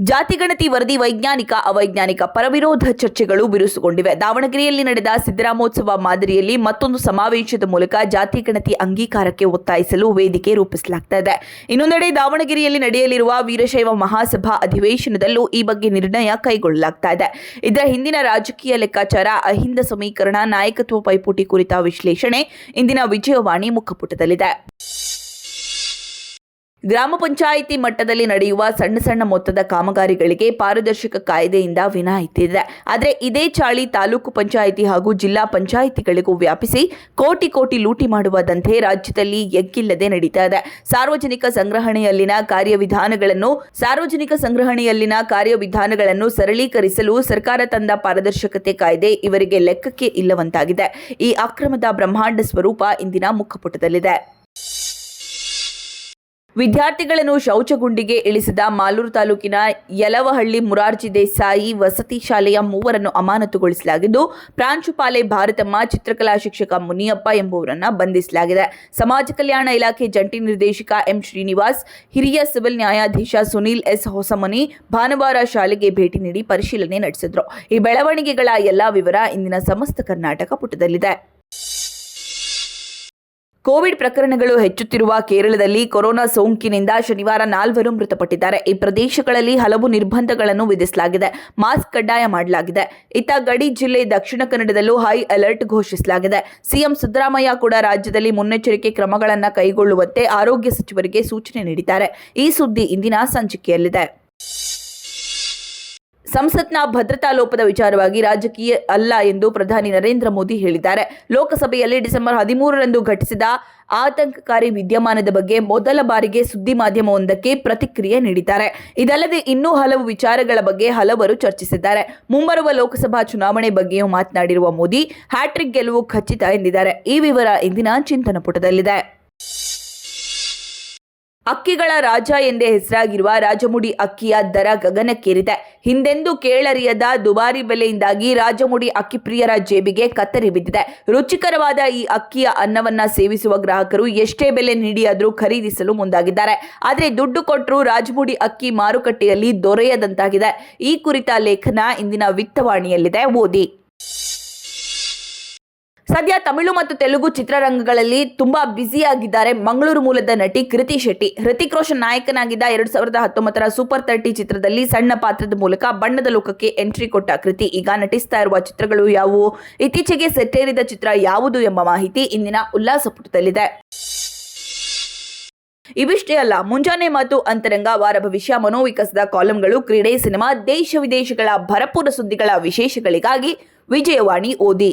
ಜಾತಿಗಣತಿ ವರದಿ, ವೈಜ್ಞಾನಿಕ, ಅವೈಜ್ಞಾನಿಕ ಪರವಿರೋಧ ಚರ್ಚೆಗಳು ಬಿರುಸುಗೊಂಡಿವೆ. ದಾವಣಗೆರೆಯಲ್ಲಿ ನಡೆದ ಸಿದ್ದರಾಮೋತ್ಸವ ಮಾದರಿಯಲ್ಲಿ ಮತ್ತೊಂದು ಸಮಾವೇಶದ ಮೂಲಕ ಜಾತಿ ಗಣತಿ ಅಂಗೀಕಾರಕ್ಕೆ ಒತ್ತಾಯಿಸಲು ವೇದಿಕೆ ರೂಪಿಸಲಾಗ್ತಾ ಇದೆ. ಇನ್ನೊಂದೆಡೆ ದಾವಣಗೆರೆಯಲ್ಲಿ ನಡೆಯಲಿರುವ ವೀರಶೈವ ಮಹಾಸಭಾ ಅಧಿವೇಶನದಲ್ಲೂ ಈ ಬಗ್ಗೆ ನಿರ್ಣಯ ಕೈಗೊಳ್ಳಲಾಗ್ತಾ ಇದೆ. ಇದರ ಹಿಂದಿನ ರಾಜಕೀಯ ಲೆಕ್ಕಾಚಾರ, ಅಹಿಂದ ಸಮೀಕರಣ, ನಾಯಕತ್ವ ಪೈಪೋಟಿ ಕುರಿತ ವಿಶ್ಲೇಷಣೆ, ಇಂದಿನ ವಿಜಯವಾಣಿ ಮುಖಪುಟದಲ್ಲಿದೆ. ಗ್ರಾಮ ಪಂಚಾಯಿತಿ ಮಟ್ಟದಲ್ಲಿ ನಡೆಯುವ ಸಣ್ಣ ಸಣ್ಣ ಮೊತ್ತದ ಕಾಮಗಾರಿಗಳಿಗೆ ಪಾರದರ್ಶಕ ಕಾಯ್ದೆಯಿಂದ ವಿನಾಯಿತಿ ಇದೆ. ಆದರೆ ಇದೇ ಚಾಳಿ ತಾಲೂಕು ಪಂಚಾಯಿತಿ ಹಾಗೂ ಜಿಲ್ಲಾ ಪಂಚಾಯಿತಿಗಳಿಗೂ ವ್ಯಾಪಿಸಿ ಕೋಟಿ ಕೋಟಿ ಲೂಟಿ ಮಾಡುವ ದಂಧೆ ರಾಜ್ಯದಲ್ಲಿ ಎಗ್ಗಿಲ್ಲದೆ ನಡೀತಾ ಇದೆ. ಸಾರ್ವಜನಿಕ ಸಂಗ್ರಹಣೆಯಲ್ಲಿನ ಕಾರ್ಯವಿಧಾನಗಳನ್ನು, ಸಾರ್ವಜನಿಕ ಸಂಗ್ರಹಣೆಯಲ್ಲಿನ ಕಾರ್ಯವಿಧಾನಗಳನ್ನು ಸರಳೀಕರಿಸಲು ಸರ್ಕಾರ ತಂದ ಪಾರದರ್ಶಕತೆ ಕಾಯ್ದೆ ಇವರಿಗೆ ಲೆಕ್ಕಕ್ಕೆ ಇಲ್ಲವಂತಾಗಿದೆ. ಈ ಅಕ್ರಮದ ಬ್ರಹ್ಮಾಂಡ ಸ್ವರೂಪ ಇಂದಿನ ಮುಖಪುಟದಲ್ಲಿದೆ. ವಿದ್ಯಾರ್ಥಿಗಳನ್ನು ಶೌಚಗುಂಡಿಗೆ ಇಳಿಸಿದ ಮಾಲೂರು ತಾಲೂಕಿನ ಯಲವಹಳ್ಳಿ ಮುರಾರ್ಜಿ ದೇಸಾಯಿ ವಸತಿ ಶಾಲೆಯ ಮೂವರನ್ನು ಅಮಾನತುಗೊಳಿಸಲಾಗಿದ್ದು, ಪ್ರಾಂಶುಪಾಲೆ ಭಾರತಮ್ಮ, ಚಿತ್ರಕಲಾ ಶಿಕ್ಷಕ ಮುನಿಯಪ್ಪ ಎಂಬುವರನ್ನು ಬಂಧಿಸಲಾಗಿದೆ. ಸಮಾಜ ಕಲ್ಯಾಣ ಇಲಾಖೆ ಜಂಟಿ ನಿರ್ದೇಶಕ ಎಂ ಶ್ರೀನಿವಾಸ್, ಹಿರಿಯ ಸಿವಿಲ್ ನ್ಯಾಯಾಧೀಶ ಸುನೀಲ್ ಎಸ್ ಹೊಸಮನಿ ಭಾನುವಾರ ಶಾಲೆಗೆ ಭೇಟಿ ನೀಡಿ ಪರಿಶೀಲನೆ ನಡೆಸಿದರು. ಈ ಬೆಳವಣಿಗೆಗಳ ಎಲ್ಲಾ ವಿವರ ಇಂದಿನ ಸಮಸ್ತ ಕರ್ನಾಟಕ ಪುಟದಲ್ಲಿದೆ. ಕೋವಿಡ್ ಪ್ರಕರಣಗಳು ಹೆಚ್ಚುತ್ತಿರುವ ಕೇರಳದಲ್ಲಿ ಕೊರೋನಾ ಸೋಂಕಿನಿಂದ ಶನಿವಾರ ನಾಲ್ವರು ಮೃತಪಟ್ಟಿದ್ದಾರೆ. ಈ ಪ್ರದೇಶಗಳಲ್ಲಿ ಹಲವು ನಿರ್ಬಂಧಗಳನ್ನು ವಿಧಿಸಲಾಗಿದೆ. ಮಾಸ್ಕ್ ಕಡ್ಡಾಯ ಮಾಡಲಾಗಿದೆ. ಇತ್ತ ಗಡಿ ಜಿಲ್ಲೆ ದಕ್ಷಿಣ ಕನ್ನಡದಲ್ಲೂ ಹೈ ಅಲರ್ಟ್ ಘೋಷಿಸಲಾಗಿದೆ. ಸಿಎಂ ಸಿದ್ದರಾಮಯ್ಯ ಕೂಡ ರಾಜ್ಯದಲ್ಲಿ ಮುನ್ನೆಚ್ಚರಿಕೆ ಕ್ರಮಗಳನ್ನು ಕೈಗೊಳ್ಳುವಂತೆ ಆರೋಗ್ಯ ಸಚಿವರಿಗೆ ಸೂಚನೆ ನೀಡಿದ್ದಾರೆ. ಈ ಸುದ್ದಿ ಇಂದಿನ ಸಂಚಿಕೆಯಲ್ಲಿದೆ. ಸಂಸತ್ನ ಭದ್ರತಾ ಲೋಪದ ವಿಚಾರವಾಗಿ ರಾಜಕೀಯ ಅಲ್ಲ ಎಂದು ಪ್ರಧಾನಿ ನರೇಂದ್ರ ಮೋದಿ ಹೇಳಿದ್ದಾರೆ. ಲೋಕಸಭೆಯಲ್ಲಿ ಡಿಸೆಂಬರ್ ಹದಿಮೂರರಂದು ಘಟಿಸಿದ ಆತಂಕಕಾರಿ ವಿದ್ಯಮಾನದ ಬಗ್ಗೆ ಮೊದಲ ಬಾರಿಗೆ ಸುದ್ದಿ ಮಾಧ್ಯಮವೊಂದಕ್ಕೆ ಪ್ರತಿಕ್ರಿಯೆ ನೀಡಿದ್ದಾರೆ. ಇದಲ್ಲದೆ ಇನ್ನೂ ಹಲವು ವಿಚಾರಗಳ ಬಗ್ಗೆ ಹಲವರು ಚರ್ಚಿಸಿದ್ದಾರೆ. ಮುಂಬರುವ ಲೋಕಸಭಾ ಚುನಾವಣೆ ಬಗ್ಗೆಯೂ ಮಾತನಾಡಿರುವ ಮೋದಿ, ಹ್ಯಾಟ್ರಿಕ್ ಗೆಲುವು ಖಚಿತ ಎಂದಿದ್ದಾರೆ. ಈ ವಿವರ ಇಂದಿನ ಚಿಂತನ ಪುಟದಲ್ಲಿದೆ. ಅಕ್ಕಿಗಳ ರಾಜ ಎಂದೇ ಹೆಸರಾಗಿರುವ ರಾಜಮುಡಿ ಅಕ್ಕಿಯ ದರ ಗಗನಕ್ಕೇರಿದೆ. ಹಿಂದೆಂದೂ ಕೇಳರಿಯದ ದುಬಾರಿ ಬೆಲೆಯಿಂದಾಗಿ ರಾಜಮುಡಿ ಅಕ್ಕಿ ಪ್ರಿಯರ ಜೇಬಿಗೆ ಕತ್ತರಿ ಬಿದ್ದಿದೆ. ರುಚಿಕರವಾದ ಈ ಅಕ್ಕಿಯ ಅನ್ನವನ್ನ ಸೇವಿಸುವ ಗ್ರಾಹಕರು ಎಷ್ಟೇ ಬೆಲೆ ನೀಡಿಯಾದರೂ ಖರೀದಿಸಲು ಮುಂದಾಗಿದ್ದಾರೆ. ಆದರೆ ದುಡ್ಡು ಕೊಟ್ಟರೂ ರಾಜಮುಡಿ ಅಕ್ಕಿ ಮಾರುಕಟ್ಟೆಯಲ್ಲಿ ದೊರೆಯದಂತಾಗಿದೆ. ಈ ಕುರಿತ ಲೇಖನ ಇಂದಿನ ವಿತ್ತವಾಣಿಯಲ್ಲಿದೆ. ಓದಿ. ಸದ್ಯ ತಮಿಳು ಮತ್ತು ತೆಲುಗು ಚಿತ್ರರಂಗಗಳಲ್ಲಿ ತುಂಬಾ ಬ್ಯುಸಿಯಾಗಿದ್ದಾರೆ ಮಂಗಳೂರು ಮೂಲದ ನಟಿ ಕೃತಿ ಶೆಟ್ಟಿ. ಹೃತಿಕ್ ರೋಷನ್ ನಾಯಕನಾಗಿದ್ದ ಎರಡ್ ಸಾವಿರದ ಹತ್ತೊಂಬತ್ತರ ಸೂಪರ್ ತರ್ಟಿ ಚಿತ್ರದಲ್ಲಿ ಸಣ್ಣ ಪಾತ್ರದ ಮೂಲಕ ಬಣ್ಣದ ಲೋಕಕ್ಕೆ ಎಂಟ್ರಿ ಕೊಟ್ಟ ಕೃತಿ. ಈಗ ನಟಿಸ್ತಾ ಇರುವ ಚಿತ್ರಗಳು ಯಾವುವು? ಇತ್ತೀಚೆಗೆ ಸೆಟ್ಟೇರಿದ ಚಿತ್ರ ಯಾವುದು ಎಂಬ ಮಾಹಿತಿ ಇಂದಿನ ಉಲ್ಲಾಸ ಪುಟದಲ್ಲಿದೆ. ಇವಿಷ್ಟೇ ಅಲ್ಲ, ಮುಂಜಾನೆ ಮತ್ತು ಅಂತರಂಗ ವಾರ ಭವಿಷ್ಯ ಮನೋವಿಕಸದ ಕಾಲಂಗಳು, ಕ್ರೀಡೆ, ಸಿನಿಮಾ, ದೇಶ ವಿದೇಶಗಳ ಭರಪೂರ ಸುದ್ದಿಗಳ ವಿಶೇಷಗಳಿಗಾಗಿ ವಿಜಯವಾಣಿ ಓದಿ.